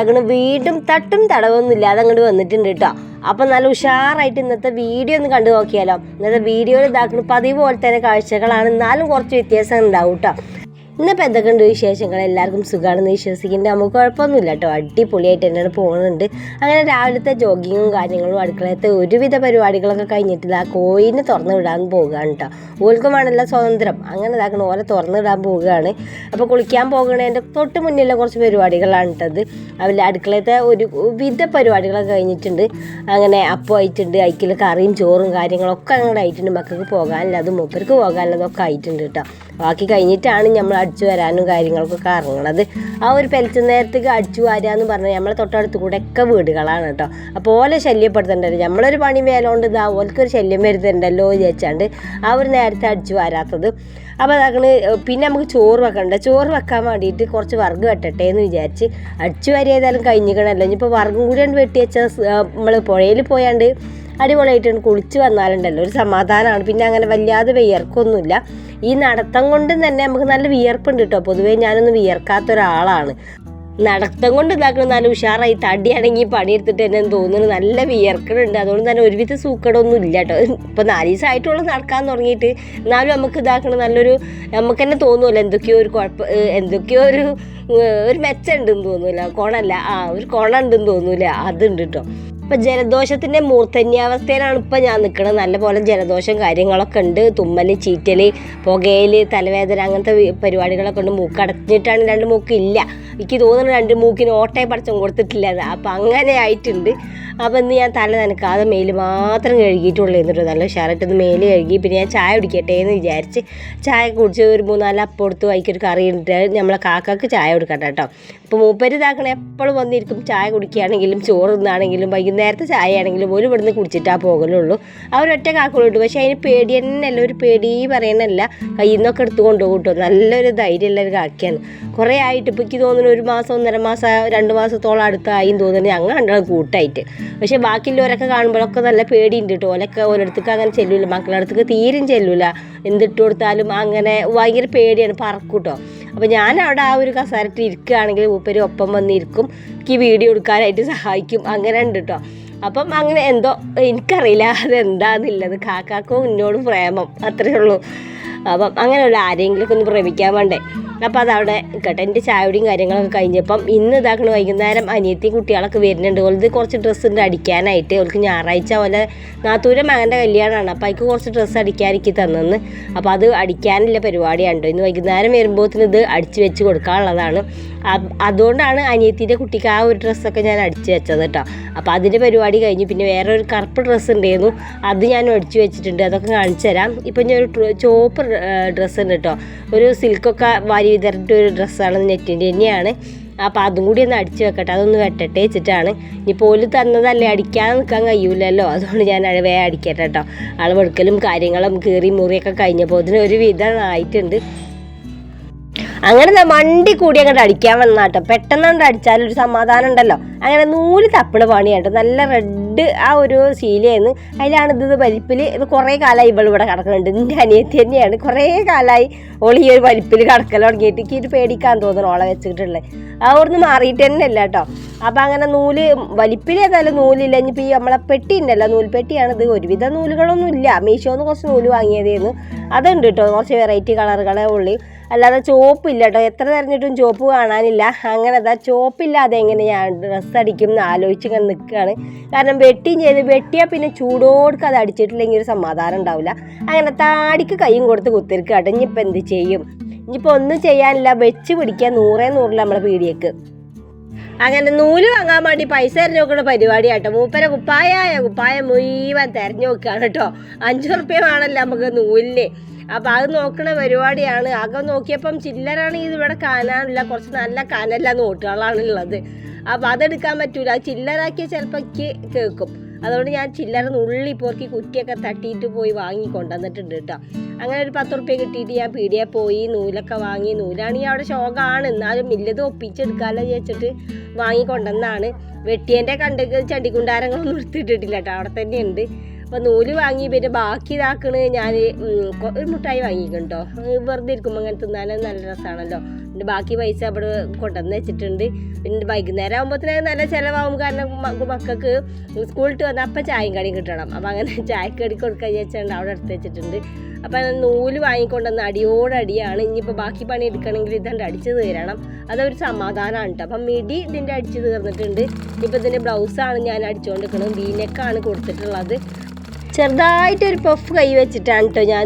ഇതാക്കണ വീണ്ടും തട്ടും തടവൊന്നും ഇല്ലാതെ അങ്ങോട്ട് വന്നിട്ടുണ്ട് കേട്ടോ. അപ്പം നല്ല ഉഷാറായിട്ട് ഇന്നത്തെ വീഡിയോ ഒന്ന് കണ്ടു നോക്കിയാലോ. ഇന്നത്തെ വീഡിയോയിൽ ഇതാക്കുന്ന പതിവ് പോലെ തന്നെ കാഴ്ചകളാണ്. എന്നാലും കുറച്ച് വ്യത്യാസം ഉണ്ടാവും കേട്ടോ. ഇന്നിപ്പോൾ എന്തൊക്കെയുണ്ട് വിശേഷങ്ങൾ എല്ലാവർക്കും സുഖമാണെന്ന് വിശ്വസിക്കുന്നുണ്ട് നമുക്ക് കുഴപ്പമൊന്നുമില്ല കേട്ടോ. അടിപൊളിയായിട്ട് തന്നെയാണ് പോകുന്നുണ്ട് അങ്ങനെ രാവിലത്തെ ജോഗിങ്ങും കാര്യങ്ങളും അടുക്കളയത്തെ ഒരുവിധ പരിപാടികളൊക്കെ കഴിഞ്ഞിട്ട് ആ കോയിനെ തുറന്നു വിടാൻ പോകുകയാണ് കേട്ടോ. ഓൽക്കും വേണമല്ലോ സ്വതന്ത്രം. അങ്ങനെ ഇതാക്കണം ഓലെ തുറന്നു വിടാൻ പോവുകയാണ്. അപ്പോൾ കുളിക്കാൻ പോകണതിന്റെ തൊട്ട് മുന്നിലുള്ള കുറച്ച് പരിപാടികളാണ് കേട്ടത്. അതിൽ അടുക്കളയത്തെ ഒരു വിധ പരിപാടികളൊക്കെ കഴിഞ്ഞിട്ടുണ്ട്. അങ്ങനെ അപ്പം ആയിട്ടുണ്ട്. അതിൽ കറിയും ചോറും കാര്യങ്ങളൊക്കെ അങ്ങോട്ട് ആയിട്ടുണ്ട്. മക്കൾക്ക് പോകാനുള്ളതും മൂപ്പർക്ക് പോകാനുള്ളതൊക്കെ ആയിട്ടുണ്ട് കേട്ടോ. ബാക്കി കഴിഞ്ഞിട്ടാണ് നമ്മൾ അടിച്ചു വരാനും കാര്യങ്ങൾക്കൊക്കെ ഇറങ്ങണത് ആ ഒരു പെലച്ച നേരത്തേക്ക് അടിച്ചു വരാന്ന് പറഞ്ഞാൽ നമ്മളെ തൊട്ടടുത്ത് കൂടെ ഒക്കെ വീടുകളാണ് കേട്ടോ. അപ്പോൾ ഓലെ ശല്യപ്പെടുത്തണ്ടല്ലോ നമ്മളൊരു പണി മേലോണ്ട് ഇതാ ഓൽക്കൊരു ശല്യം വരുന്നുണ്ടല്ലോ വിചാരിച്ചാണ്ട് ആ ഒരു നേരത്തെ അടിച്ചു വരാത്തത്. അപ്പോൾ അതാക്കണ് പിന്നെ നമുക്ക് ചോറ് വെക്കണ്ട? ചോറ് വെക്കാൻ വേണ്ടിയിട്ട് കുറച്ച് വർഗ് വെട്ടട്ടെ എന്ന് വിചാരിച്ച് അടിച്ചു വരെ ഏതായാലും കഴിഞ്ഞിക്കണമല്ലോ ഇനിയിപ്പോൾ വർഗം കൂടി വെട്ടി വെച്ചാൽ നമ്മൾ പുഴയിൽ പോയാണ്ട് അടിപൊളിയായിട്ടാണ് കുളിച്ച് വന്നാലുണ്ടല്ലോ. ഒരു സമാധാനമാണ് പിന്നെ അങ്ങനെ വല്ലാതെ വിയർക്കൊന്നുമില്ല. ഈ നടത്തം കൊണ്ട് തന്നെ നമുക്ക് നല്ല വിയർപ്പുണ്ട് കേട്ടോ പൊതുവേ ഞാനൊന്നും വിയർക്കാത്ത ഒരാളാണ് നടത്തം കൊണ്ട് ഇതാക്കണം നല്ല ഉഷാറായി തടിയാണെങ്കിൽ പണിയെടുത്തിട്ട് എന്നെ തോന്നുന്നു. നല്ല വിയർക്കണുണ്ട്. അതുകൊണ്ട് തന്നെ ഒരുവിധ സൂക്കടൊന്നും ഇല്ല കേട്ടോ ഇപ്പോൾ നാല് ദിവസമായിട്ടുള്ള നടക്കാൻ തുടങ്ങിയിട്ട്. എന്നാലും നമുക്ക് ഇതാക്കണം നല്ലൊരു നമുക്ക് തന്നെ തോന്നുമല്ലോ എന്തൊക്കെയോ ഒരു കുഴപ്പം എന്തൊക്കെയോ ഒരു ഒരു മെച്ചമുണ്ടെന്ന് തോന്നൂല കോണല്ല. ആ ഒരു കോണ ഉണ്ടെന്ന് തോന്നൂല അതുണ്ട് കേട്ടോ ഇപ്പം ജലദോഷത്തിന്റെ മൂർധന്യാവസ്ഥയിലാണ് ഇപ്പം ഞാൻ നിൽക്കുന്നത് നല്ലപോലെ ജലദോഷം കാര്യങ്ങളൊക്കെ ഉണ്ട്. തുമ്മൽ ചീറ്റൽ പുകയിൽ തലവേദന അങ്ങനത്തെ പരിപാടികളൊക്കെ ഉണ്ട്. മൂക്ക് അടച്ചിട്ടാണ് രണ്ട് മൂക്ക് ഇല്ല എനിക്ക് തോന്നുന്നു രണ്ട് മൂക്കിന് ഓട്ടയെ പടച്ചും കൊടുത്തിട്ടില്ല. അപ്പോൾ അങ്ങനെ ആയിട്ടുണ്ട്. അപ്പം ഇന്ന് ഞാൻ തല നനക്കാതെ മേൽ മാത്രം കഴുകിയിട്ടുള്ളൂ എന്നിട്ട് നല്ല ഉഷാറായിട്ടൊന്ന് മേൽ കഴുകി. പിന്നെ ഞാൻ ചായ കുടിക്കട്ടെ എന്ന് വിചാരിച്ച് ചായ കുടിച്ച് ഒരു മൂന്നാൽ അപ്പം എടുത്ത് വൈക്കൊരു കറി ഇട്ട് നമ്മളെ കാക്കക്ക് ചായ കൊടുക്കട്ടെ കേട്ടോ. അപ്പോൾ മൂപ്പര് എപ്പോഴും വന്നിരിക്കും ചായ കുടിക്കുകയാണെങ്കിലും ചോറ് തിന്നാണെങ്കിലും വൈകുന്നേരത്തെ ചായ ആണെങ്കിലും ഒരു ഇവിടുന്ന് കുടിച്ചിട്ടാ പോകലുള്ളൂ. അവരൊറ്റ കാക്കുള്ളൂ പക്ഷേ അതിന് പേടി തന്നെയല്ല ഒരു പേടി പറയണല്ല കയ്യിൽ നിന്നൊക്കെ എടുത്ത് കൊണ്ടുപോകും നല്ലൊരു ധൈര്യമുള്ള ഒരു കാക്കയാണ്. കുറേ ആയിട്ട് ഇപ്പോൾ എനിക്ക് തോന്നുന്നു ഒരു മാസം ഒന്നര മാസം രണ്ട് മാസത്തോളം അടുത്തായി തോന്നുന്നു. ഞങ്ങൾ രണ്ടാളും കൂട്ടായിട്ട്. പക്ഷേ ബാക്കിയുള്ളവരൊക്കെ കാണുമ്പോഴൊക്കെ നല്ല പേടിയുണ്ട് കേട്ടോ ഓലൊക്കെ ഓരോരുത്തർക്ക് അങ്ങനെ ചെല്ലൂല. മക്കളുടെ അടുത്തേക്ക് തീരും ചെല്ലൂല. എന്തിട്ട് കൊടുത്താലും അങ്ങനെ ഭയങ്കര പേടിയാണ്. പറക്കും കേട്ടോ അപ്പോൾ ഞാൻ അവിടെ ആ ഒരു കസാരത്തിൽ ഇരിക്കുകയാണെങ്കിൽ മൂപ്പര് ഒപ്പം വന്നിരിക്കും. എനിക്ക് വീഡിയോ എടുക്കാനായിട്ട് സഹായിക്കും. അങ്ങനെ ഉണ്ട് കേട്ടോ അപ്പം അങ്ങനെ എന്തോ എനിക്കറിയില്ല. അതെന്താന്നുള്ളത്. കാക്കാക്കും എന്നോടും പ്രേമം. അത്രയേ ഉള്ളൂ. അപ്പം അങ്ങനെയുള്ള ആരെങ്കിലുമൊക്കെ ഒന്ന് പ്രേമിക്കാൻ വേണ്ടേ? അപ്പോൾ അതവിടെ നിൽക്കട്ടെ എന്റെ ചായയുടെയും കാര്യങ്ങളൊക്കെ കഴിഞ്ഞപ്പം ഇന്ന് ഇതാക്കണ വൈകുന്നേരം അനിയത്തി കുട്ടികളൊക്കെ വരുന്നുണ്ട്. ഓൾത് കുറച്ച് ഡ്രസ്സ് ഉണ്ട് അടിക്കാനായിട്ട് ഓൾക്ക് ഞായറാഴ്ച പോലെ നാത്തൂരെ മകന്റെ കല്യാണമാണ് അപ്പോൾ അതിക്ക് കുറച്ച് ഡ്രസ്സ് അടിക്കാൻ എനിക്ക് തന്നെന്ന്. അപ്പോൾ അത് അടിക്കാനുള്ള പരിപാടിയാണ് കേട്ടോ ഇന്ന് വൈകുന്നേരം വരുമ്പോഴത്തേന് ഇത് അടിച്ച് വെച്ച് കൊടുക്കാനുള്ളതാണ്. അതുകൊണ്ടാണ് അനിയത്തിന്റെ കുട്ടിക്ക് ആ ഒരു ഡ്രസ്സൊക്കെ ഞാൻ അടിച്ച് വെച്ചത് കേട്ടോ അപ്പോൾ അതിന്റെ പരിപാടി കഴിഞ്ഞു. പിന്നെ വേറെ ഒരു കറുപ്പ് ഡ്രസ്സ് ഉണ്ടായിരുന്നു അത് ഞാൻ അടിച്ചു വെച്ചിട്ടുണ്ട്. അതൊക്കെ കാണിച്ചു തരാം. ഇപ്പം ഞാൻ ഒരു ചോപ്പ് ഡ്രസ്സ് ഉണ്ട് കേട്ടോ ഒരു സിൽക്കൊക്കെ വാരി വിതറിട്ട് ഒരു ഡ്രസ്സാണ് നെറ്റിന്റെ തന്നെയാണ്. അപ്പോൾ അതും കൂടി ഒന്ന് അടിച്ച് വെക്കട്ടെ അതൊന്ന് വെട്ടട്ടെ വെച്ചിട്ടാണ്. ഇനി പോലും തന്നതല്ലേ അടിക്കാൻ നിൽക്കാൻ കഴിയൂലല്ലോ. അതുകൊണ്ട് ഞാൻ അഴവേ അടിക്കട്ടെ കേട്ടോ. അളവെടുക്കലും കാര്യങ്ങളും കീറി മുറിയൊക്കെ കഴിഞ്ഞപ്പോൾ അതിന് ഒരു വിധം ആയിട്ടുണ്ട്. അങ്ങനെ ദാ മണ്ടി കൂടി അങ്ങോട്ട് അടിക്കാൻ വന്നാട്ടോ പെട്ടെന്ന് അങ്ങോട്ട് അടിച്ചാൽ ഒരു സമാധാനം ഉണ്ടല്ലോ. അങ്ങനെ നൂൽ തപ്പിൾ പണിയാട്ടോ നല്ല റെഡ് ആ ഒരു ശീലയെന്ന് അതിലാണ് ഇത് വലിപ്പിൽ ഇത് കുറേ കാലമായി ഇവൾ ഇവിടെ കിടക്കുന്നുണ്ട് എന്റെ അനിയത്തി തന്നെയാണ്. കുറേ കാലമായി ഓൾ ഈ ഒരു വലിപ്പിൽ കിടക്കൽ തുടങ്ങിയിട്ട്. എനിക്ക് ഇത് പേടിക്കാൻ തോന്നുന്നു ഓളെ വെച്ചിട്ടുള്ളത്. അവിടുന്ന് മാറിയിട്ട് തന്നെ അല്ല കേട്ടോ അപ്പം അങ്ങനെ നൂൽ വലിപ്പിൽ ഏതായാലും നൂലില്ല. ഇനിയിപ്പോൾ ഈ നമ്മളെ പെട്ടി ഉണ്ടല്ലോ നൂൽപ്പെട്ടിയാണ് ഇത് ഒരുവിധ നൂലുകളൊന്നും ഇല്ല. മീഷോന്ന് കുറച്ച് നൂൽ വാങ്ങിയതേന്ന്. അതുണ്ട് കേട്ടോ കുറച്ച് വെറൈറ്റി കളറുകളെ ഉള്ളി. അല്ലാതെ ചോപ്പില്ല കേട്ടോ എത്ര തിരഞ്ഞിട്ടും ചോപ്പ് കാണാനില്ല. അങ്ങനെ അതാ ചോപ്പില്ലാതെ എങ്ങനെ ഞാൻ ഡ്രസ്സ് അടിക്കും എന്ന് ആലോചിച്ച് ഇങ്ങനെ നിൽക്കുകയാണ് കാരണം വെട്ടിയും ചെയ്ത് വെട്ടിയാൽ പിന്നെ ചൂടോടുക്ക് അത് അടിച്ചിട്ടില്ലെങ്കിൽ ഒരു സമാധാനം ഉണ്ടാവില്ല. അങ്ങനെ താടിക്ക് കൈയും കൊടുത്ത് കുത്തിരിക്കുക കേട്ടോ ഇനിയിപ്പോൾ എന്ത് ചെയ്യും? ഇനിയിപ്പോൾ ഒന്നും ചെയ്യാനില്ല. വെച്ച് പിടിക്കാൻ നൂറേ നൂറില്ല നമ്മളെ പീടിയേക്ക് അങ്ങനെ നൂൽ വാങ്ങാൻ വേണ്ടി പൈസ തിരഞ്ഞു നോക്കുന്ന പരിപാടി ആട്ടോ മൂപ്പര കുപ്പായ കുപ്പായ മുഴുവൻ തിരഞ്ഞു നോക്കുകയാണ് കേട്ടോ. അഞ്ചു റുപ്യ വേണമല്ലോ നമുക്ക് നൂലിന്. അപ്പം അത് നോക്കുന്ന പരിപാടിയാണ്. അകം നോക്കിയപ്പം ചില്ലറാണ് ഇത് ഇവിടെ കാണാനില്ല കുറച്ച് നല്ല കനല്ല നോട്ടുകളാണ് ഉള്ളത് അപ്പം അതെടുക്കാൻ പറ്റൂല. അത് ചില്ലറാക്കിയ ചിലപ്പോൾ കേൾക്കും. അതുകൊണ്ട് ഞാൻ ചില്ലറ ഉള്ളി പോർക്കി കുറ്റിയൊക്കെ തട്ടിയിട്ട് പോയി വാങ്ങി കൊണ്ടുവന്നിട്ടുണ്ട് കേട്ടോ. അങ്ങനെ ഒരു പത്ത് റുപ്യ കിട്ടിയിട്ട് ഞാൻ പീടിയെ പോയി നൂലൊക്കെ വാങ്ങി. നൂലാണെങ്കിൽ അവിടെ ശോകമാണ് എന്നാലും മില്ലത് ഒപ്പിച്ചെടുക്കാമല്ലോ ചോദിച്ചിട്ട് വാങ്ങി കൊണ്ടുവന്നാണ് വെട്ടിയന്റെ കണ്ട് ചണ്ടിക്കുണ്ടാരങ്ങളൊന്നും എടുത്തിട്ടിട്ടില്ല കേട്ടോ. അവിടെ തന്നെ ഉണ്ട് അപ്പോൾ നൂൽ വാങ്ങി പിന്നെ ബാക്കി ഇതാക്കണ് ഞാൻ ഒരു മുട്ടായി വാങ്ങിക്കണ്ടോ വെറുതെ ഇരിക്കുമ്പോൾ അങ്ങനെ തിന്നാനും നല്ല രസമാണല്ലോ പിന്നെ ബാക്കി പൈസ അവിടെ കൊണ്ടുവന്ന് വെച്ചിട്ടുണ്ട്. പിന്നെ വൈകുന്നേരം ആകുമ്പോഴത്തേന് നല്ല ചിലവാകും. കാരണം മക്കൾക്ക് സ്കൂളിട്ട് വന്നാൽ അപ്പം ചായയും കടിയും കിട്ടണം. അപ്പം അങ്ങനെ ചായക്കടി കൊടുക്കാൻ വെച്ചാണ്ട് അവിടെ എടുത്ത് വെച്ചിട്ടുണ്ട്. അപ്പം നൂൽ വാങ്ങിക്കൊണ്ടുവന്ന് അടിയോടടിയാണ്. ഇനിയിപ്പോൾ ബാക്കി പണി എടുക്കണമെങ്കിൽ ഇതണ്ട് അടിച്ച് തീരണം. അതൊരു സമാധാനമാണ് കേട്ടോ അപ്പം മിടി ഇതിന്റെ അടിച്ച് തീർന്നിട്ടുണ്ട്. ഇപ്പം ഇതിന്റെ ബ്ലൗസാണ് ഞാൻ അടിച്ചുകൊണ്ടിരിക്കുന്നത് വീനെക്കാണ് കൊടുത്തിട്ടുള്ളത്. ചെറുതായിട്ടൊരു പഫ് കൈ വെച്ചിട്ടാണ് കേട്ടോ ഞാൻ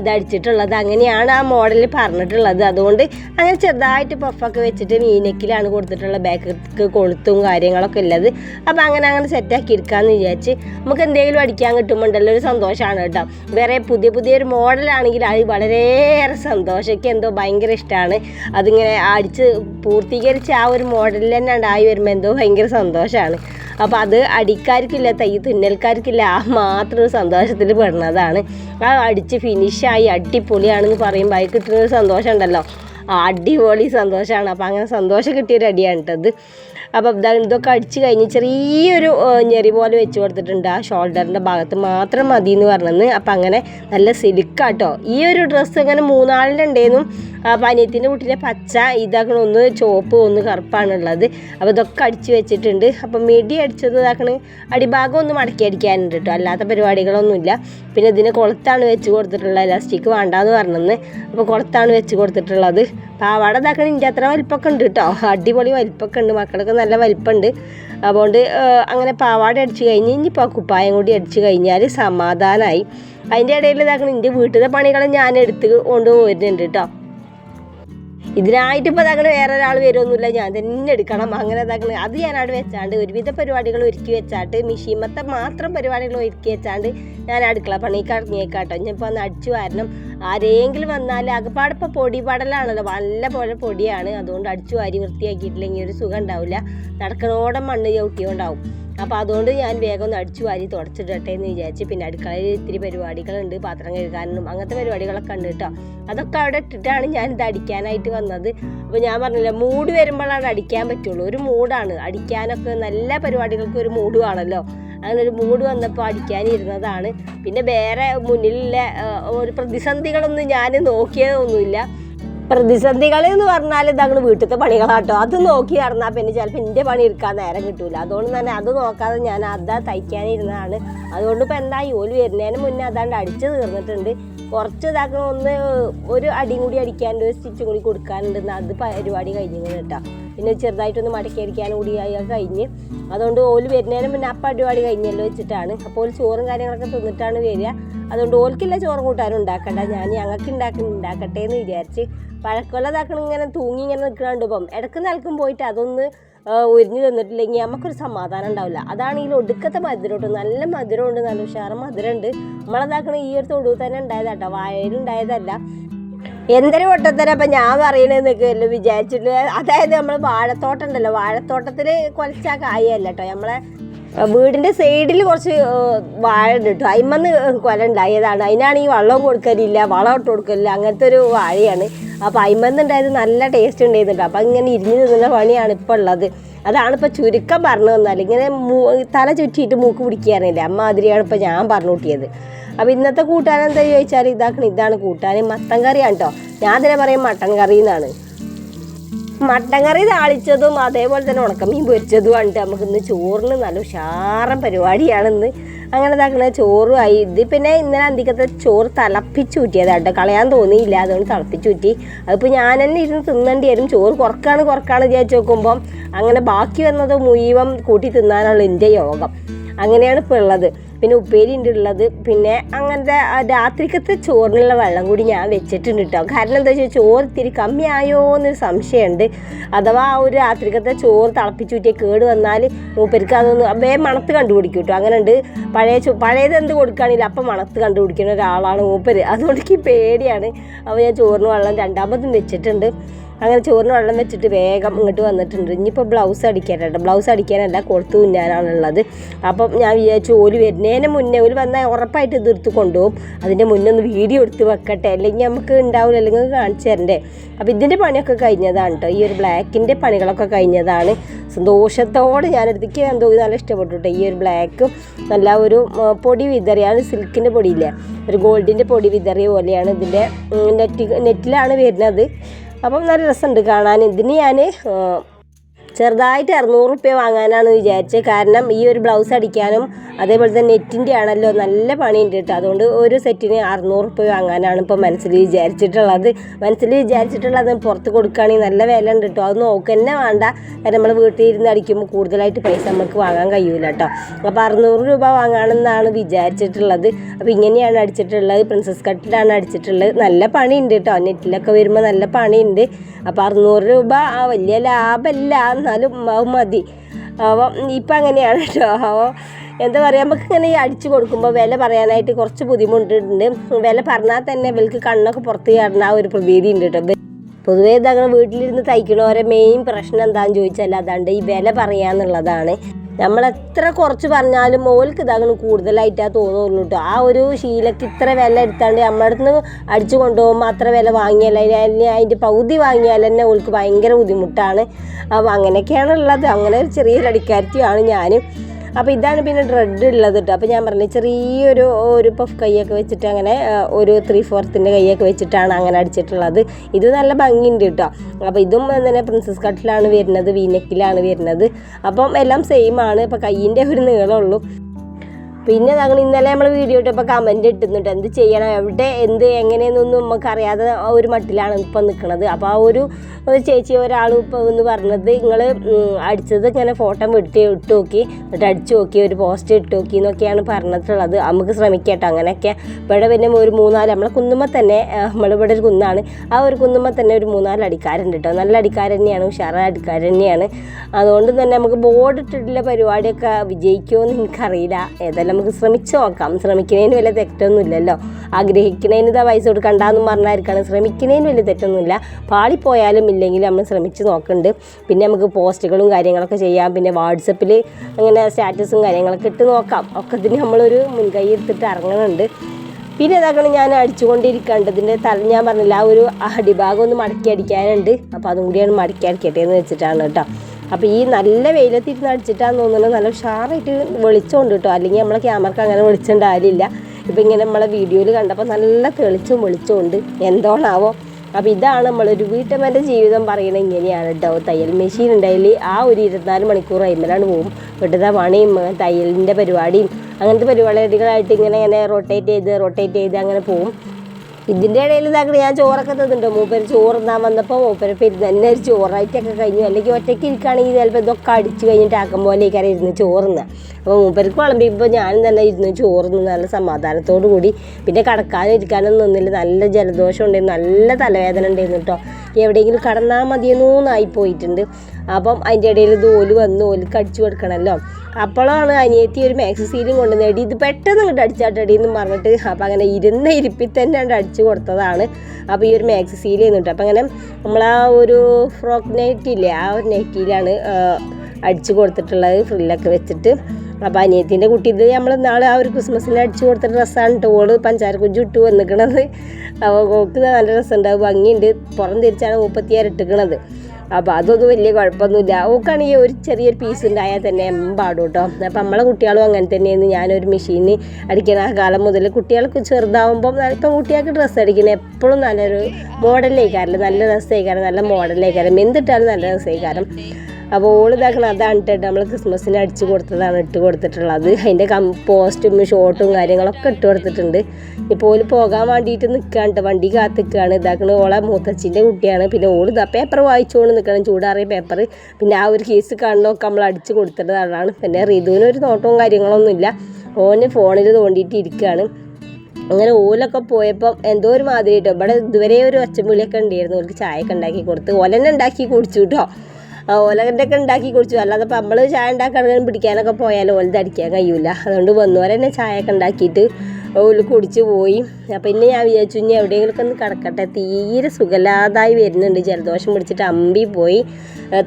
ഇത് അങ്ങനെയാണ് ആ മോഡൽ പറഞ്ഞിട്ടുള്ളത്. അതുകൊണ്ട് അങ്ങനെ ചെറുതായിട്ട് പഫൊക്കെ വെച്ചിട്ട് മീനക്കിലാണ് കൊടുത്തിട്ടുള്ള ബാക്ക് കൊളുത്തും കാര്യങ്ങളൊക്കെ ഉള്ളത്. അപ്പോൾ അങ്ങനെ അങ്ങനെ സെറ്റാക്കി എടുക്കാമെന്ന് വിചാരിച്ച് നമുക്ക് എന്തെങ്കിലും അടിക്കാൻ കിട്ടുമ്പോണ്ടല്ലോ ഒരു സന്തോഷമാണ് കേട്ടോ വേറെ പുതിയ പുതിയൊരു മോഡലാണെങ്കിൽ അത് വളരെയേറെ സന്തോഷമൊക്കെ എന്തോ ഭയങ്കര ഇഷ്ടമാണ് അതിങ്ങനെ അടിച്ച് പൂർത്തീകരിച്ച് ആ ഒരു മോഡലിൽ തന്നെ ഉണ്ടായി വരുമ്പോൾ എന്തോ ഭയങ്കര സന്തോഷമാണ് അപ്പോൾ അത് അടിക്കാർക്കില്ല തൈ തുന്നൽക്കാർക്കില്ല. ആ മാത്രം ഒരു സന്തോഷത്തിൽ പെടുന്നതാണ്. ആ അടിച്ച് ഫിനിഷായി അടിപൊളിയാണെന്ന് പറയുമ്പോൾ അതിൽ കിട്ടുന്ന ഒരു സന്തോഷം ഉണ്ടല്ലോ അടിപൊളി സന്തോഷമാണ് അപ്പോൾ അങ്ങനെ സന്തോഷം കിട്ടിയൊരു അടിയാണ് കേട്ടത് അപ്പോൾ ഇതാ ഇതൊക്കെ അടിച്ച് കഴിഞ്ഞ് ചെറിയൊരു ഞെറി പോലെ വെച്ച് കൊടുത്തിട്ടുണ്ട്. ആ ഷോൾഡറിന്റെ ഭാഗത്ത് മാത്രം മതി എന്ന് പറഞ്ഞത് അപ്പം അങ്ങനെ നല്ല സിലിക്കാട്ടോ ഈ ഒരു ഡ്രസ്സ് അങ്ങനെ മൂന്നാളിന്റെ ഉണ്ടായിരുന്നു അപ്പോൾ അനിയത്തിന്റെ കുട്ടീന്റെ പച്ച ഇതാക്കണ ഒന്ന് ചുവപ്പ് ഒന്ന് കറുപ്പാണുള്ളത്. അപ്പോൾ ഇതൊക്കെ അടിച്ച് വെച്ചിട്ടുണ്ട്. അപ്പം മിടി അടിച്ചത് ഇതാക്കണ. അടിഭാഗം ഒന്ന് മടക്കി അടിക്കാനുണ്ട് കേട്ടോ അല്ലാത്ത പരിപാടികളൊന്നുമില്ല. പിന്നെ ഇതിന് കുളത്താണ് വെച്ച് കൊടുത്തിട്ടുള്ളത്. ഇലാസ്റ്റിക് വേണ്ടാന്ന് പറഞ്ഞത് അപ്പോൾ കുളത്താണ് വെച്ച് കൊടുത്തിട്ടുള്ളത്. പാവാട ഇതാക്കണ. ഇതിന്റെ അത്ര വലിപ്പമൊക്കെ ഉണ്ട് കേട്ടോ അടിപൊളി വലിപ്പമൊക്കെ ഉണ്ട്. മക്കൾക്ക് നല്ല വലിപ്പമുണ്ട്. അതുകൊണ്ട് അങ്ങനെ പാവാട അടിച്ച് കഴിഞ്ഞ് ഇനിയിപ്പോൾ കുപ്പായം കൂടി അടിച്ച് കഴിഞ്ഞാൽ സമാധാനമായി അതിന്റെ ഇടയിൽ ഇതാക്കണം. എന്റെ വീട്ടിലെ പണികൾ ഞാൻ എടുത്ത് കൊണ്ടുപോയിരുന്നുണ്ട് കേട്ടോ ഇതിനായിട്ട് ഇപ്പോൾ തങ്ങൾ വേറെ ഒരാൾ വരുമൊന്നുമില്ല ഞാൻ തന്നെ എടുക്കണം. അങ്ങനെ തങ്ങൾ അത് ഞാൻ അവിടെ വെച്ചാണ്ട് ഒരുവിധ പരിപാടികൾ ഒരുക്കി വെച്ചാട്ട് മിഷീമത്തെ മാത്രം പരിപാടികൾ ഒരുക്കി വെച്ചാണ്ട് ഞാൻ അടുക്കള പണിക്ക് ഞാൻ ഇനിയിപ്പോൾ ഒന്ന് അടിച്ചു വാരണം. ആരെങ്കിലും വന്നാൽ അകപ്പാട് ഇപ്പോൾ പൊടി പടലാണല്ലോ. നല്ല പോലെ പൊടിയാണ്. അതുകൊണ്ട് അടിച്ചു വാരി വൃത്തിയാക്കിയിട്ടില്ലെങ്കിൽ ഒരു സുഖം ഉണ്ടാവില്ല. നടക്കണോടം മണ്ണ് ചവിട്ടിയോണ്ടാവും. അപ്പോൾ അതുകൊണ്ട് ഞാൻ വേഗം ഒന്ന് അടിച്ചു വാരി തുടച്ചിടട്ടെ എന്ന് വിചാരിച്ച് പിന്നെ അടുക്കളയിൽ ഇത്തിരി പരിപാടികളുണ്ട് പാത്രം കഴുകാനും അങ്ങനത്തെ പരിപാടികളൊക്കെ ഉണ്ട് കേട്ടോ. അതൊക്കെ അവിടെ ഇട്ടിട്ടാണ് ഞാൻ ഇത് അടിക്കാനായിട്ട് വന്നത്. അപ്പോൾ ഞാൻ പറഞ്ഞില്ല മൂഡ് വരുമ്പോഴാണ് അടിക്കാൻ പറ്റുള്ളൂ. ഒരു മൂഡാണ് അടിക്കാനൊക്കെ നല്ല പരിപാടികൾക്ക് ഒരു മൂഡ് വേണമല്ലോ അങ്ങനെ ഒരു മൂഡ് വന്നപ്പോൾ അടിക്കാനിരുന്നതാണ്. പിന്നെ വേറെ മുന്നിലുള്ള ഒരു പ്രതിസന്ധികളൊന്നും ഞാൻ നോക്കിയതൊന്നുമില്ല. പ്രതിസന്ധികൾ എന്ന് പറഞ്ഞാൽ താങ്കൾ വീട്ടിലത്തെ പണികളാട്ടോ. അത് നോക്കി നടന്നാൽ പിന്നെ ചിലപ്പോൾ എന്റെ പണി എടുക്കാൻ നേരം കിട്ടൂല. അതുകൊണ്ട് തന്നെ അത് നോക്കാതെ ഞാൻ അതാ തയ്ക്കാനിരുന്നതാണ്. അതുകൊണ്ട് ഇപ്പോൾ എന്താ ജോലി വരുന്നതിന് മുന്നേ അതാണ്ട് അടിച്ച് തീർന്നിട്ടുണ്ട്. കുറച്ച് ഇതാക്കുന്ന ഒന്ന് ഒരു അടിയും കൂടി അടിക്കാനുണ്ട് ഒരു സ്റ്റിച്ചും കൂടി കൊടുക്കാനുണ്ട് അത് പരിപാടി കഴിഞ്ഞു കേട്ടോ പിന്നെ ചെറുതായിട്ടൊന്ന് മടക്കി അടിക്കാനും കൂടി അത് കഴിഞ്ഞ്. അതുകൊണ്ട് ഓൽ വരുന്നതിന് മുന്നേ അപ്പം പരിപാടി കഴിഞ്ഞല്ലോ വെച്ചിട്ടാണ്. അപ്പോൾ ചോറും കാര്യങ്ങളൊക്കെ തിന്നിട്ടാണ് വരിക. അതുകൊണ്ട് ഓൽക്കില്ല ചോറ് കൂട്ടാനും ഉണ്ടാക്കണ്ട. ഞാൻ ഞങ്ങൾക്ക് ഉണ്ടാക്കി ഉണ്ടാക്കട്ടെ എന്ന് വിചാരിച്ച് പഴക്കമുള്ളതാക്കണം ഇങ്ങനെ തൂങ്ങി ഇങ്ങനെ നിൽക്കണുണ്ട് ഇപ്പം. ഇടയ്ക്ക് നിൽക്കും പോയിട്ട് അതൊന്ന് ഉരിഞ്ഞു തന്നിട്ടില്ലെങ്കിൽ നമുക്കൊരു സമാധാനം ഉണ്ടാവില്ല. അതാണ് ഈ ഒടുക്കത്തെ മധുരം കേട്ടോ നല്ല മധുരമുണ്ട് നല്ല ഉഷാറ് മധുരമുണ്ട്. നമ്മളതാക്കണ ഈ ഒരു തൊടുവ് തന്നെ ഉണ്ടായതാട്ടോ. വായയിലുണ്ടായതല്ല എന്തൊരു വട്ടത്തരം അപ്പം ഞാൻ പറയണെന്നൊക്കെ അല്ലോ വിചാരിച്ചിട്ട്. അതായത് നമ്മൾ വാഴത്തോട്ടം ഉണ്ടല്ലോ. വാഴത്തോട്ടത്തിൽ കുലച്ചാൽ കായല്ല നമ്മളെ വീടിന്റെ സൈഡിൽ കുറച്ച് വാഴ ഉണ്ട് കേട്ടോ. അതിമന്ന് കൊല ഉണ്ടായതാണ് അതിനാണ് ഈ വെള്ളം കൊടുക്കലില്ല വളം ഇട്ട് കൊടുക്കലില്ല അങ്ങനത്തെ ഒരു വാഴയാണ്. അപ്പോൾ അയിമന്നുണ്ടായത് നല്ല ടേസ്റ്റ് ഉണ്ടായിരുന്നു അപ്പൊ ഇങ്ങനെ ഇരിഞ്ഞു നിന്ന പണിയാണ് ഇപ്പോൾ ഉള്ളത്. അതാണ് ഇപ്പോൾ ചുരുക്കം പറഞ്ഞു തന്നാൽ. ഇങ്ങനെ തല ചുറ്റിയിട്ട് മൂക്ക് പിടിക്കുകയാണില്ല അമ്മാതിരിയാണ് ഇപ്പോൾ ഞാൻ പറഞ്ഞു കൂട്ടിയത്. അപ്പോൾ ഇന്നത്തെ കൂട്ടാൻ എന്താ ചോദിച്ചാൽ ഇതാക്കണം ഇതാണ് കൂട്ടാൻ മത്തൻ കറിയാണ് കേട്ടോ. ഞാൻ തന്നെ പറയും മട്ടൻ കറി എന്നാണ് മട്ടൻ കറി താളിച്ചതും അതേപോലെ തന്നെ ഉണക്കമീൻ പൊരിച്ചതും ആണ്ട് നമുക്ക് ഇന്ന് ചോറിന് നല്ല ഉഷാറൻ പരിപാടിയാണെന്ന് അങ്ങനെ ഇതാക്കുന്നത് ചോറും ആയി. ഇത് പിന്നെ ഇന്നലെ അന്തിക്കത്തെ ചോറ് തിളപ്പിച്ച് ഊറ്റിയതാണ് കേട്ടോ. കളയാൻ തോന്നിയില്ല. അതുകൊണ്ട് തിളപ്പിച്ചൂറ്റി അതിപ്പോൾ ഞാൻ തന്നെ ഇരുന്ന് തിന്നേണ്ടി വരും ചോറ് കുറക്കാണ് കുറക്കാണ് വിചാരിച്ച് നോക്കുമ്പം അങ്ങനെ ബാക്കി വന്നത് മുഴുവൻ കൂട്ടി തിന്നാനുള്ള എന്റെ യോഗം. അങ്ങനെയാണ് ഇപ്പോൾ ഉള്ളത്. പിന്നെ ഉപ്പേരി ഉണ്ട് ഉള്ളത് പിന്നെ അങ്ങനത്തെ രാത്രിക്കത്തെ ചോറിനുള്ള വെള്ളം കൂടി ഞാൻ വെച്ചിട്ടുണ്ട് കേട്ടോ കാരണം എന്താ വെച്ചാൽ ചോറ് ഇത്തിരി കമ്മിയായോ എന്നൊരു സംശയമുണ്ട്. അഥവാ ആ ഒരു രാത്രിക്കത്തെ ചോറ് തിളപ്പിച്ചൂറ്റിയ കേട് വന്നാൽ മൂപ്പർക്ക് അതൊന്ന് വേ മണത്ത് കണ്ടുപിടിക്കും കേട്ടോ അങ്ങനെ ഉണ്ട് പഴയ പഴയത് എന്ത് കൊടുക്കുകയാണെങ്കിലും അപ്പം മണത്ത് കണ്ടുപിടിക്കുന്ന ഒരാളാണ് മൂപ്പര്. അതുകൊണ്ട് എനിക്ക് പേടിയാണ്. അപ്പോൾ ഞാൻ ചോറിന് വെള്ളം രണ്ടാമതും വെച്ചിട്ടുണ്ട്. അങ്ങനെ ചോറിന് വെള്ളം വെച്ചിട്ട് വേഗം ഇങ്ങോട്ട് വന്നിട്ടുണ്ട്. ഇനിയിപ്പോൾ ബ്ലൗസ് അടിക്കാനായിട്ട് ബ്ലൗസ് അടിക്കാനല്ല കൊടുത്തു തുന്നാനാണുള്ളത്. അപ്പം ഞാൻ വിചാരിച്ചു ഓൽ വരുന്നതിന് മുന്നേ ഓൽ വന്നാൽ ഉറപ്പായിട്ട് തീർത്ത് കൊണ്ടുപോകും. അതിന്റെ മുന്നേ ഒന്ന് വീഡിയോ എടുത്ത് വെക്കട്ടെ. അല്ലെങ്കിൽ നമുക്ക് ഉണ്ടാവില്ല അല്ലെങ്കിൽ കാണിച്ചു തരണ്ടേ. അപ്പോൾ ഇതിന്റെ പണിയൊക്കെ കഴിഞ്ഞതാണ് കേട്ടോ ഈ ഒരു ബ്ലാക്കിന്റെ പണികളൊക്കെ കഴിഞ്ഞതാണ്. സന്തോഷത്തോടെ ഞാനെടുത്തേക്ക് എന്തോ നല്ല ഇഷ്ടപ്പെട്ടു ഈ ഒരു ബ്ലാക്കും നല്ല ഒരു പൊടി വിതറിയാണ്. സിൽക്കിന്റെ പൊടിയില്ലേ? ഒരു ഗോൾഡിന്റെ പൊടി വിതറിയ പോലെയാണ് ഇതിന്റെ നെറ്റ് നെറ്റിലാണ് വരുന്നത്. അപ്പം നല്ല രസമുണ്ട് കാണാൻ. ഇതിന് ഞാൻ ചെറുതായിട്ട് അറുന്നൂറ് റുപ്യ വാങ്ങാനാണ് വിചാരിച്ചത് കാരണം ഈ ഒരു ബ്ലൗസ് അടിക്കാനും അതേപോലെ തന്നെ നെറ്റിന്റെ ആണല്ലോ നല്ല പണിയുണ്ട് കേട്ടോ. അതുകൊണ്ട് ഒരു സെറ്റിന് അറുന്നൂറ് റുപ്യ വാങ്ങാനാണ് ഇപ്പോൾ മനസ്സിൽ വിചാരിച്ചിട്ടുള്ളത്. മനസ്സിൽ വിചാരിച്ചിട്ടുള്ളത് പുറത്ത് കൊടുക്കുകയാണെങ്കിൽ നല്ല വില ഉണ്ട് കേട്ടോ. അത് നോക്ക് തന്നെ വേണ്ട. കാരണം നമ്മൾ വീട്ടിൽ ഇരുന്ന് അടിക്കുമ്പോൾ കൂടുതലായിട്ട് പൈസ നമുക്ക് വാങ്ങാൻ കഴിയൂല കേട്ടോ. അപ്പോൾ അറുന്നൂറ് രൂപ വാങ്ങണമെന്നാണ് വിചാരിച്ചിട്ടുള്ളത്. അപ്പോൾ ഇങ്ങനെയാണ് അടിച്ചിട്ടുള്ളത്. പ്രിൻസസ് കട്ടിലാണ് അടിച്ചിട്ടുള്ളത്. നല്ല പണിയുണ്ട് കേട്ടോ. നെറ്റിലൊക്കെ വരുമ്പോൾ നല്ല പണിയുണ്ട്. അപ്പോൾ അറുന്നൂറ് രൂപ ആ വലിയ ലാഭമല്ല എന്നാലും അത് മതി. അപ്പോൾ ഇപ്പം അങ്ങനെയാണ് കേട്ടോ അപ്പോൾ എന്താ പറയുക നമുക്ക് ഇങ്ങനെ ഈ അടിച്ചു കൊടുക്കുമ്പോൾ വില പറയാനായിട്ട് കുറച്ച് ബുദ്ധിമുട്ടുണ്ട്. വില പറഞ്ഞാൽ തന്നെ ഇവർക്ക് കണ്ണൊക്കെ പുറത്ത് ചാടുന്ന ആ ഒരു പ്രതീതി ഉണ്ട് കേട്ടോ പൊതുവേ ഇതങ്ങനെ വീട്ടിലിരുന്ന് തയ്ക്കണവരെ മെയിൻ പ്രശ്നം എന്താണെന്ന് ചോദിച്ചാൽ അതാണ്ട് ഈ വില പറയാന്നുള്ളതാണ്. നമ്മൾ എത്ര കുറച്ച് പറഞ്ഞാലും ഓൽക്ക് ഇതാകണം കൂടുതലായിട്ടാ തോന്നുള്ളൂ കേട്ടോ ആ ഒരു ശീലക്ക് ഇത്ര വില എടുത്താണ്ട് നമ്മുടെ അടുത്ത് അടിച്ചു കൊണ്ടുപോകുമ്പോൾ അത്ര വില വാങ്ങിയാൽ അതിന് അതിന്റെ പകുതി വാങ്ങിയാൽ തന്നെ ഓൾക്ക് ഭയങ്കര ബുദ്ധിമുട്ടാണ്. അപ്പോൾ അങ്ങനെയൊക്കെയാണ് ഉള്ളത്. അങ്ങനെ ഒരു ചെറിയൊരു അടിക്കാരത്തിയാണ് ഞാനും. അപ്പോൾ ഇതാണ് പിന്നെ ഡ്രെഡ് ഉള്ളത് കേട്ടോ അപ്പോൾ ഞാൻ പറഞ്ഞു ചെറിയൊരു ഒരു പഫ് കൈയൊക്കെ വെച്ചിട്ട് അങ്ങനെ ഒരു ത്രീ ഫോർത്തിന്റെ കൈയൊക്കെ വെച്ചിട്ടാണ് അങ്ങനെ അടിച്ചിട്ടുള്ളത്. ഇത് നല്ല ഭംഗിയുണ്ട് കേട്ടോ അപ്പോൾ ഇതും തന്നെ പ്രിൻസസ് കട്ടിലാണ് വരുന്നത് വീനെക്കിലാണ് വരുന്നത്. അപ്പം എല്ലാം സെയിം ആണ്. ഇപ്പോൾ കയ്യിന്റെ ഒരു നീളമുള്ളൂ. പിന്നെ ഞങ്ങൾ ഇന്നലെ നമ്മൾ വീഡിയോ ഇട്ടപ്പോൾ കമന്റ് ഇട്ടുന്നുണ്ട് എന്ത് ചെയ്യണം? എവിടെ? എന്ത്? എങ്ങനെയെന്നൊന്നും നമുക്ക് അറിയാതെ ആ ഒരു മട്ടിലാണ് ഇപ്പം നിൽക്കുന്നത് അപ്പോൾ ആ ഒരു ചേച്ചി ഒരാൾ ഇപ്പോൾ എന്ന് പറഞ്ഞത് നിങ്ങൾ അടിച്ചത് ഇങ്ങനെ ഫോട്ടോ വിട്ട് ഇട്ട് നോക്കി. എന്നിട്ട് അടിച്ചു നോക്കി ഒരു പോസ്റ്റ് ഇട്ട് നോക്കി എന്നൊക്കെയാണ് പറഞ്ഞിട്ടുള്ളത്. നമുക്ക് ശ്രമിക്കട്ടോ അങ്ങനെയൊക്കെ. ഇവിടെ പിന്നെ ഒരു മൂന്നാൽ നമ്മളെ കുന്നുമ്മ തന്നെ നമ്മളിവിടെ ഒരു കുന്നാണ്. ആ ഒരു കുന്നുമ്മ തന്നെ ഒരു മൂന്നാൽ അടിക്കാരുണ്ട് കേട്ടോ നല്ല അടിക്കാർ തന്നെയാണ് ഉഷാറായ അടിക്കാർ തന്നെയാണ്. അതുകൊണ്ട് തന്നെ നമുക്ക് ബോർഡ് ഇട്ടിട്ടുള്ള പരിപാടിയൊക്കെ വിജയിക്കുമോ എന്ന് എനിക്കറിയില്ല. ഏതായാലും നമുക്ക് ശ്രമിച്ച് നോക്കാം. ശ്രമിക്കുന്നതിന് വലിയ തെറ്റൊന്നുമില്ലല്ലോ. ആഗ്രഹിക്കുന്നതിന് ഇതാ പൈസ കൊടുക്കണ്ടെന്നും പറഞ്ഞായിരിക്കാണ്. ശ്രമിക്കുന്നതിന് വലിയ തെറ്റൊന്നുമില്ല. പാളിപ്പോയാലും ഇല്ലെങ്കിൽ നമ്മൾ ശ്രമിച്ച് നോക്കുന്നുണ്ട്. പിന്നെ നമുക്ക് പോസ്റ്റുകളും കാര്യങ്ങളൊക്കെ ചെയ്യാം. പിന്നെ വാട്സപ്പിൽ അങ്ങനെ സ്റ്റാറ്റസും കാര്യങ്ങളൊക്കെ ഇട്ട് നോക്കാം. ഒക്കെ ഇതിന് നമ്മളൊരു മുൻകൈ എടുത്തിട്ട് ഇറങ്ങുന്നുണ്ട് പിന്നെ ഇതാക്കണം ഞാൻ അടിച്ചുകൊണ്ടിരിക്കേണ്ടതിന്റെ തല ഞാൻ പറഞ്ഞില്ല ആ ഒരു അടിഭാഗം ഒന്ന് മടക്കി അടിക്കാനുണ്ട്. അപ്പോൾ അതും കൂടിയാണ് മടക്കി അടിക്കട്ടെ എന്ന് വെച്ചിട്ടാണ് കേട്ടോ. അപ്പോൾ ഈ നല്ല വെയിലത്തിരുന്ന് അടിച്ചിട്ടാന്ന് തോന്നുന്നത് നല്ല ഉഷാറായിട്ട് വെളിച്ചമുണ്ട് കേട്ടോ. അല്ലെങ്കിൽ നമ്മളെ ക്യാമറക്ക് അങ്ങനെ വെളിച്ചുണ്ടാവില്ല ഇപ്പം ഇങ്ങനെ നമ്മളെ വീഡിയോയിൽ കണ്ടപ്പോൾ നല്ല തെളിച്ചും വെളിച്ചമുണ്ട് എന്തോണാവോ. അപ്പോൾ ഇതാണ് നമ്മളൊരു വീട്ടമ്മേന്റെ ജീവിതം പറയുന്നത് ഇങ്ങനെയാണ് കേട്ടോ. തയ്യൽ മെഷീൻ ഉണ്ടായാൽ ആ ഒരു ഇരുപത്തിനാല് മണിക്കൂർ അയിമലാണ് പോകും വീട്ടിലത്തെ പണിയും തയ്യലിന്റെ പരിപാടിയും അങ്ങനത്തെ പരിപാടികളായിട്ട് ഇങ്ങനെ ഇങ്ങനെ റൊട്ടേറ്റ് ചെയ്ത് റൊട്ടേറ്റ് ചെയ്ത് അങ്ങനെ പോകും ഇതിന്റെ ഇടയിൽ ഇതാക്കണ ഞാൻ ചോറൊക്കെ തന്നിട്ടുണ്ട്. മൂപ്പര് ചോറ് വന്നപ്പോൾ മൂപ്പര് പെരുന്ന് തന്നെ ഒരു ചോറായിട്ടൊക്കെ കഴിഞ്ഞു. അല്ലെങ്കിൽ ഒറ്റയ്ക്ക് ഇരിക്കുകയാണെങ്കിൽ ചിലപ്പോൾ ഇതൊക്കെ അടിച്ച് കഴിഞ്ഞിട്ട് ആക്കം പോലെ ഇക്കാരം ഇരുന്ന് ചോറുന്ന അപ്പോൾ മൂപ്പർക്ക് വിളമ്പിയപ്പോൾ ഞാനും തന്നെ ഇരുന്ന് ചോറുന്ന് നല്ല സമാധാനത്തോടു കൂടി. പിന്നെ കടക്കാനും ഇരിക്കാനും നിന്നില്ല. നല്ല ജലദോഷം ഉണ്ടായിരുന്നു നല്ല തലവേദന ഉണ്ടായിരുന്നു കേട്ടോ. എവിടെയെങ്കിലും കടന്നാൽ മതിയെന്നൂന്നായി പോയിട്ടുണ്ട്. അപ്പം അതിന്റെ ഇടയിൽ തോൽ ഓൽ വന്ന് ഓലിക്ക് അടിച്ചു കൊടുക്കണമല്ലോ അപ്പോഴാണ് അനിയത്തി ഒരു മാക്സി കൊണ്ട് നേടി ഇത് പെട്ടെന്ന് ഇങ്ങോട്ട് അടിച്ചാട്ടടി എന്ന് പറഞ്ഞിട്ട് അപ്പം അങ്ങനെ ഇരുന്ന ഇരിപ്പിൽ തന്നെ അങ്ങട് അടിച്ചു കൊടുത്തതാണ്. അപ്പോൾ ഈ ഒരു മാക്സി സീൽ ചെയ്യുന്നുണ്ട്. അപ്പം അങ്ങനെ നമ്മൾ ആ ഒരു ഫ്രോക്ക് നെറ്റില്ലേ ആ ഒരു നൈറ്റിയിലാണ് അടിച്ചു കൊടുത്തിട്ടുള്ളത് ഫ്രില്ലൊക്കെ വെച്ചിട്ട്. അപ്പോൾ അനിയത്തിന്റെ കുട്ടി ഇത് നമ്മൾ നാളെ ആ ഒരു ക്രിസ്മസിന് അടിച്ചു കൊടുത്ത ഡ്രസ്സാണ് ഓൾ പഞ്ചാര ഇട്ട് വന്നിക്കണത്. അപ്പോൾ ഓക്ക് നല്ല അത് ഭംഗിയുണ്ട്. പുറം തിരിച്ചാണ് മുപ്പത്തിയാറ് ഇട്ടിക്കണത്. അപ്പോൾ അതൊന്നും വലിയ കുഴപ്പമൊന്നുമില്ല. ഓക്കാണെങ്കിൽ ഒരു ചെറിയൊരു പീസ് ഉണ്ടായാൽ തന്നെ എമ്പാടും കേട്ടോ അപ്പം നമ്മളെ കുട്ടികളും അങ്ങനെ തന്നെയായിരുന്നു. ഞാനൊരു മെഷീന് അടിക്കണ ആ കാലം മുതൽ കുട്ടികൾക്ക് ചെറുതാവുമ്പം ഇപ്പം കുട്ടികൾക്ക് ഡ്രസ്സ് അടിക്കണ എപ്പോഴും നല്ലൊരു മോഡലിലേക്കാരല്ല നല്ല രസമായിക്കാരം നല്ല മോഡലിലേക്കാരം എന്തിട്ടാലും നല്ല രസമായിക്കാരം അപ്പോൾ ഓൾ ഇതാക്കണം അതാണ് കേട്ടോ നമ്മൾ ക്രിസ്മസിന് അടിച്ച് കൊടുത്തതാണ് ഇട്ട് കൊടുത്തിട്ടുള്ളത്. അതിന്റെ കം പോസ്റ്റും ഷോട്ടും കാര്യങ്ങളൊക്കെ ഇട്ട് കൊടുത്തിട്ടുണ്ട്. ഇപ്പോൾ ഓൽ പോകാൻ വേണ്ടിയിട്ട് നിൽക്കുകയാണ് കേട്ടോ വണ്ടി കാത്ത് നിൽക്കുകയാണ് ഇതാക്കണ ഓളെ മൂത്തച്ഛന്റെ കുട്ടിയാണ്. പിന്നെ ഓൾ ഇതാ പേപ്പർ വായിച്ചുകൊണ്ട് നിൽക്കണം ചൂടാറിയ പേപ്പർ പിന്നെ ആ ഒരു കേസ് കാണണമൊക്കെ നമ്മൾ അടിച്ച് കൊടുത്തിട്ടതാണ്. പിന്നെ റിതുവിന് ഒരു നോട്ടവും കാര്യങ്ങളൊന്നുമില്ല ഓന് ഫോണിൽ തോണ്ടിയിട്ട് ഇരിക്കുകയാണ് അങ്ങനെ ഓലൊക്കെ പോയപ്പം എന്തോ ഒരു മാതിരി കേട്ടോ ഇവിടെ ഇതുവരെ ഒരു ഒച്ചമ്പുളിയൊക്കെ ഉണ്ടായിരുന്നു. ഓർക്ക് ചായയൊക്കെ ഉണ്ടാക്കി കൊടുത്ത്. ഓലെന്നെ ഉണ്ടാക്കി കുടിച്ചു കേട്ടോ ഓലന്റെ ഒക്കെ ഉണ്ടാക്കി കുടിച്ചു. അല്ലാതെ ഇപ്പം നമ്മൾ ചായ ഉണ്ടാക്കാനും പിടിക്കാനൊക്കെ പോയാൽ ഓലത് അടിക്കാൻ കഴിയില്ല അതുകൊണ്ട് വന്നവരെ തന്നെ ചായ ഒക്കെ ഉണ്ടാക്കിയിട്ട് ഓൽ കുടിച്ച് പോയി. അപ്പം ഇനി ഞാൻ വിചാരിച്ചു ഇനി എവിടെയെങ്കിലുമൊക്കെ ഒന്ന് കിടക്കട്ടെ. തീരെ സുഖലാതായി വരുന്നുണ്ട്. ജലദോഷം പിടിച്ചിട്ട് അമ്പി പോയി.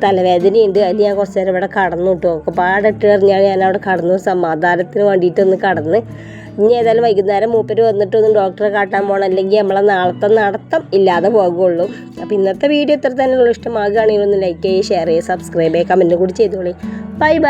തലവേദനയുണ്ട്. അതിൽ ഞാൻ കുറച്ച് നേരം ഇവിടെ കടന്നു കിട്ടും. ഒക്കെ പാടിട്ട് എറിഞ്ഞാൽ ഞാൻ അവിടെ കടന്നു. സമാധാനത്തിന് വേണ്ടിയിട്ടൊന്ന് കടന്ന് ഇനി ഏതായാലും വൈകുന്നേരം മൂപ്പര് വന്നിട്ടൊന്നും ഡോക്ടറെ കാട്ടാൻ പോകണം അല്ലെങ്കിൽ നമ്മളെ നാളത്തെ നടത്തം ഇല്ലാതെ പോകുള്ളൂ. അപ്പോൾ ഇന്നത്തെ വീഡിയോ ഇത്ര തന്നെ ഉള്ളൂ. ഇഷ്ടമാകുകയാണെങ്കിൽ ഒന്ന് ലൈക്ക് ചെയ്യുക ഷെയർ ചെയ്യുക സബ്സ്ക്രൈബ് ചെയ്യുക കമന്റ് കൂടി ചെയ്തോളി. Bye bye